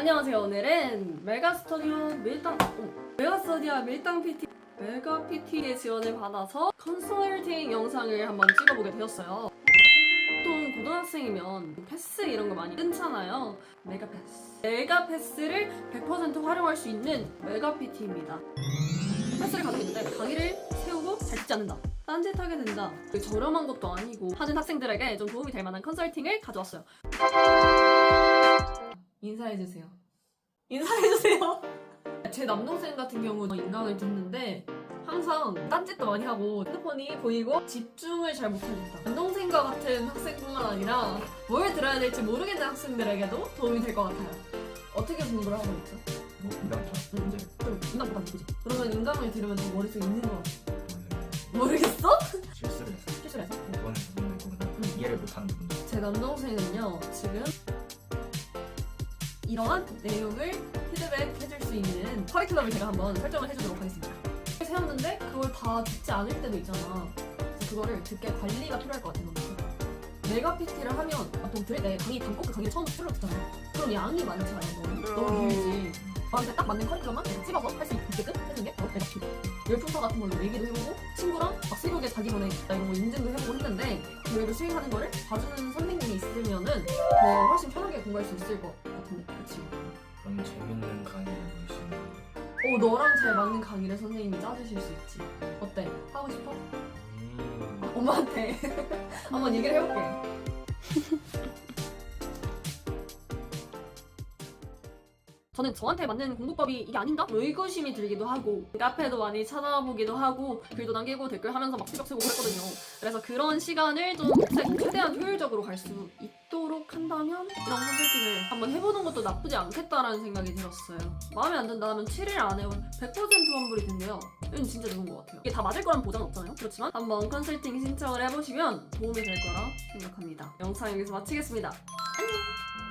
안녕하세요. 오늘은 메가스터디오 밀당 어, 메가스터디오 밀당 PT 메가 PT의 지원을 받아서 컨설팅 영상을 한번 찍어보게 되었어요. 보통 고등학생이면 패스 이런 거 많이 끊잖아요. 메가 패스. 메가 패스를 100% 활용할 수 있는 메가 PT입니다. 패스를 가지고 있는데 강의를 세우고 잘 듣지 않는다. 딴짓하게 된다. 저렴한 것도 아니고 하는 학생들에게 좀 도움이 될 만한 컨설팅을 가져왔어요. 인사해주세요. 인사해주세요. 제 남동생 같은 경우는 인강을 듣는데 항상 딴짓도 많이 하고 핸드폰이 보이고 집중을 잘 못하겠다. 남동생과 같은 학생뿐만 아니라 뭘 들어야 될지 모르겠는 학생들에게도 도움이 될 것 같아요. 어떻게 공부를 하고 있죠? 뭐 이랑차 음, 이제 좀 인강 보다 그지? 그러면 인강을 들으면 좀 머릿속에 있는 거 같아. 네. 모르겠어? 실수를 해서 실수를 해서? 이거는 이거는 이해를 못하는 부분도 제 남동생은요 지금 이러한 내용을 피드백 해줄 수 있는 커리큘럼을 제가 한번 설정을 해주도록 하겠습니다. 세웠는데 그걸 다 듣지 않을 때도 있잖아. 그래서 그거를 듣게 관리가 필요할 것 같아요. 메가 PT를 하면 보통 들을 때 강의 단꼭 그 강의 처음부터 풀로 듣잖아. 그럼 양이 많지 않아. 너무, 너무 길지. 나한테 딱 맞는 커리큘럼만 내가 집어서 할 수 있게끔 해주는 게 메가 PT. 열풍서 같은 걸로 얘기도 해보고 친구랑 막 새벽에 자기 전에 나 이런 거 인증도 해보고 했는데 저희를 수행하는 거를 봐주는 선생님이 있으면은 더 훨씬 편하게 공부할 수 있을 것 같은데 그치? 그럼 재밌는 강의를 볼수 있는 어 너랑 잘 맞는 강의를 선생님이 짜주실 수 있지 어때? 하고 싶어? 음, 엄마한테 한번 얘기를 해볼게 저는 저한테 맞는 공부법이 이게 아닌가? 의구심이 들기도 하고 카페도 많이 찾아보기도 하고 글도 남기고 댓글 하면서 막 수격 쓰고 그랬거든요 그래서 그런 시간을 좀 최대한 효율적으로 갈 수 있도록 한다면 이런 컨설팅을 한번 해보는 것도 나쁘지 않겠다라는 생각이 들었어요. 마음에 안 든다 하면 7일 안에 100% 환불이 된대요. 이건 진짜 좋은 것 같아요. 이게 다 맞을 거란 보장은 없잖아요? 그렇지만? 한번 컨설팅 신청을 해보시면 도움이 될 거라 생각합니다. 영상 여기서 마치겠습니다. 안녕